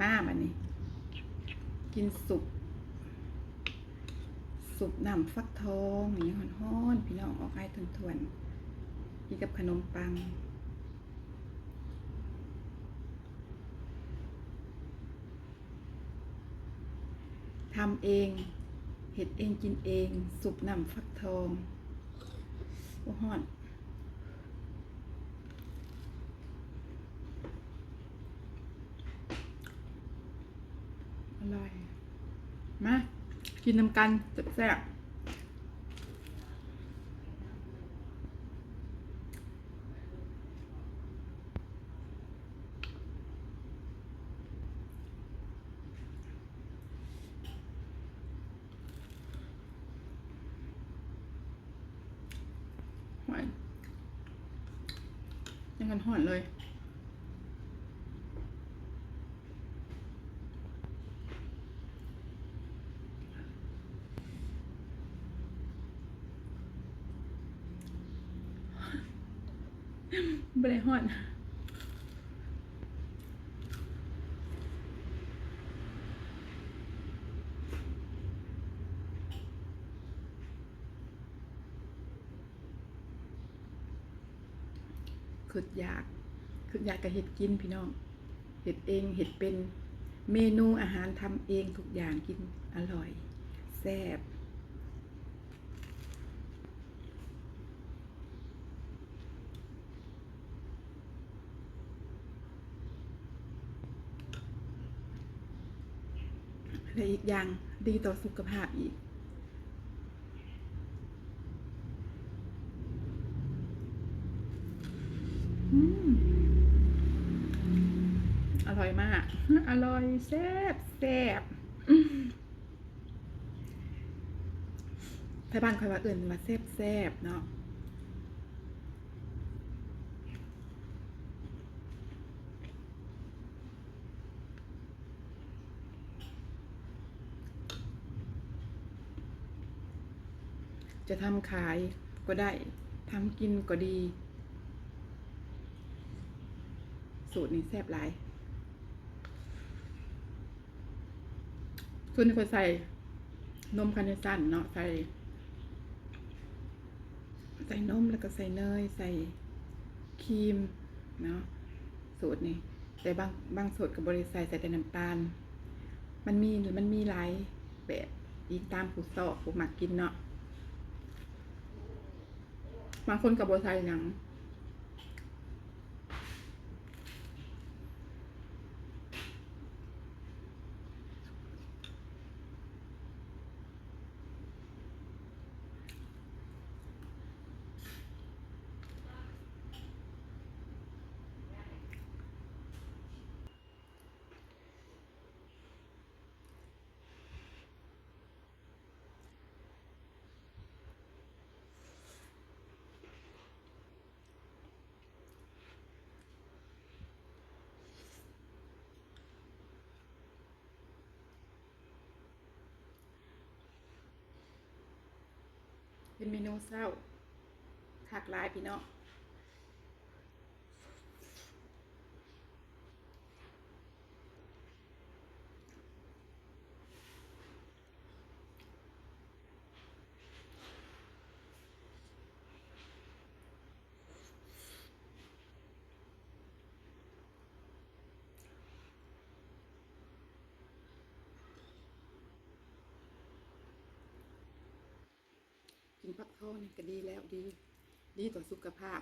มาบันนี้ กินสุปสุปน้ำฟักทองนี่ฮ้อนๆพี่น้องออกให้ทวนๆกินกับขนมปังทำเองเห็ดเองกินเอง สุปน้ำฟักทองโอ้ฮ้อน อร่อย มากินน้ำกันแซ่บๆหวานยังกันห่อนเลย บริหอนคืออยากคืออยากกับเห็ดกินพี่น้อง เห็ดเองเห็ดเป็นเมนูอาหารทำเองทุกอย่างกินอร่อยแซ่บ และอีกอย่างดีต่อสุขภาพอีกอืมอร่อยมาก อร่อยแซ่บแซ่บอืมถ้าบ้านคอยว่าเอื่นมาแซ่บแซ่บเนาะ จะทำขายก็ได้ทำกินก็ดี สูตรนี้แซ่บหลายส่วนนี้ก็ใส่นมคาเนสันเนาะใส่ ใส่นมแล้วก็ใส่เนย ใส่ครีมเนาะสูตรนี้แต่บางบางสูตรกับบริใส่ใส่แต่น้ำตาล มันมีหรือมันมีหลายแบบอีกตามผู้ชอบผู้มักกินเนาะ บางคนกับบใส่หนัง เป็นเมนูเศร้าหักหลายพี่น้อง กินผักทอดนี่ก็ดีแล้วดี ดีต่อสุขภาพ